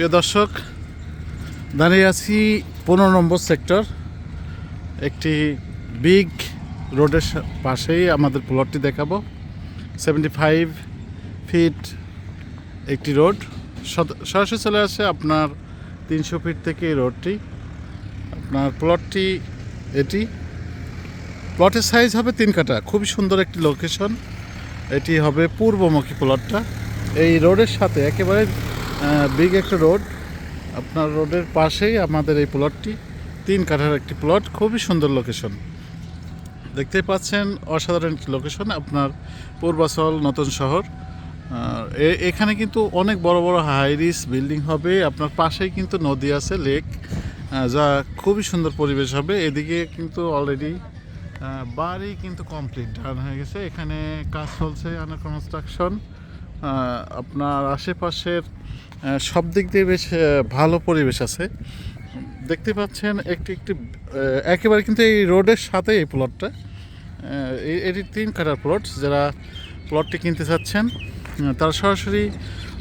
প্রিয় দর্শক, দাঁড়িয়ে আছি পনেরো নম্বর সেক্টর। একটি বিগ রোডের পাশেই আমাদের প্লটটি দেখাবো। সেভেন্টি ফাইভ ফিট একটি রোড। সরাসরি চলে আসে আপনার তিনশো ফিট থেকে এই রোডটি। আপনার প্লটটি এটি। প্লটের সাইজ হবে তিন কাটা। খুবই সুন্দর একটি লোকেশন এটি হবে পূর্বমুখী প্লটটা এই রোডের সাথে একেবারে বিগ একটা রোড আপনার রোডের পাশেই আমাদের এই প্লটটি তিন কাঠার একটি প্লট খুবই সুন্দর লোকেশন দেখতেই পাচ্ছেন, অসাধারণ একটি লোকেশন আপনার পূর্বাচল, নতুন শহর। এখানে কিন্তু অনেক বড় বড় হাই রিস বিল্ডিং হবে। আপনার পাশেই কিন্তু নদী আছে লেক যা খুবই সুন্দর পরিবেশ হবে। এদিকে কিন্তু অলরেডি বাড়ি কিন্তু কমপ্লিট ডান হয়ে গেছে। এখানে কাজ চলছে আন্ডার কনস্ট্রাকশন আপনার আশেপাশের সব দিক দিয়ে বেশ ভালো পরিবেশ আছে। দেখতে পাচ্ছেন একটি একটি একেবারে কিন্তু এই রোডের সাথে এই প্লটটা এটি তিন কাটার প্লট যারা প্লটটি কিনতে চাচ্ছেন তারা সরাসরি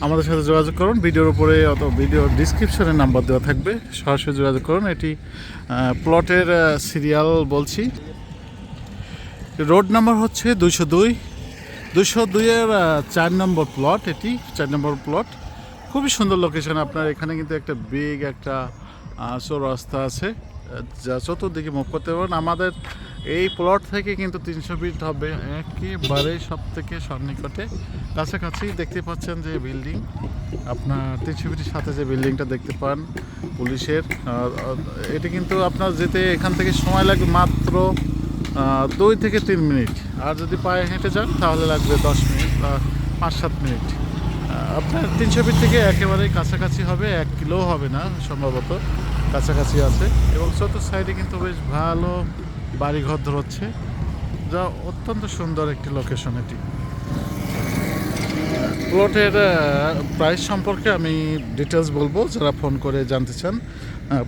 আমাদের সাথে যোগাযোগ করুন। ভিডিওর উপরে অথবা ভিডিও ডিসক্রিপশনে নাম্বার দেওয়া থাকবে। সরাসরি যোগাযোগ করুন। এটি প্লটের সিরিয়াল বলছি। রোড নাম্বার হচ্ছে দুইশো দুই। দুশো দুইয়ের চার নম্বর প্লট এটি, চার নম্বর প্লট খুবই সুন্দর লোকেশন আপনার। এখানে কিন্তু একটা বিগ একটা চৌরাস্তা আছে যা চতুর্দিকে মুখ করতে পারেন আমাদের এই প্লট থেকে কিন্তু তিনশো ফিট হবে, একেবারে সব থেকে সন্নিকটে। কাছাকাছি দেখতে পাচ্ছেন যে বিল্ডিং আপনার তিনশো ফিটের সাথে যে বিল্ডিংটা দেখতে পান পুলিশের এটি কিন্তু আপনার যেতে এখান থেকে সময় লাগবে মাত্র দুই থেকে তিন মিনিট। আর যদি পায়ে হেঁটে যান, তাহলে লাগবে দশ মিনিট বা পাঁচ সাত মিনিট। আপনার তিনশো ফিট থেকে একেবারেই কাছাকাছি হবে, এক কিলো হবে না সম্ভবত, কাছাকাছি আছে। এবং চতুর্থ সাইডে কিন্তু বেশ ভালো বাড়িঘর ধরছে, যা অত্যন্ত সুন্দর একটি লোকেশন এটি। প্লটের প্রাইস সম্পর্কে আমি ডিটেলস বলব, যারা ফোন করে জানতে চান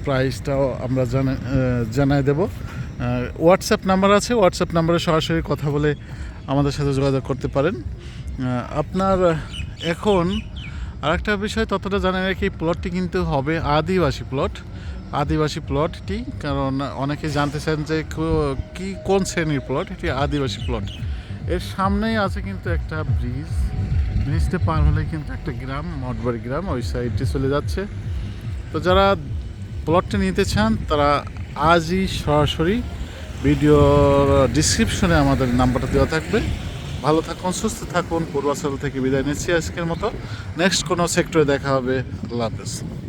প্রাইসটাও আমরা জানা জানাই দেব। হোয়াটসঅ্যাপ নাম্বার আছে। হোয়াটসঅ্যাপ নাম্বারে সরাসরি কথা বলে আমাদের সাথে যোগাযোগ করতে পারেন। আপনার এখন আরেকটা বিষয়, ততটা জানেন কি প্লটটি কিন্তু হবে আদিবাসী প্লট আদিবাসী প্লটটি কারণ অনেকে জানতে চান যে কো- কোন শ্রেণির প্লট এটি আদিবাসী প্লট এর সামনেই আছে কিন্তু একটা ব্রিজ ব্রিজটা পার হলে কিন্তু একটা গ্রাম, মঠবাড়ি গ্রাম, ওই সাইডটি চলে যাচ্ছে। তো যারা প্লটটি নিতে চান, তারা আজই সরাসরি ভিডিওর ডিসক্রিপশনে আমাদের নাম্বারটা দেওয়া থাকবে। ভালো থাকুন, সুস্থ থাকুন। পূর্বাচল থেকে বিদায় নিচ্ছি আজকের মতো। নেক্সট কোনো সেক্টরে দেখা হবে। আল্লাহ হাফেজ।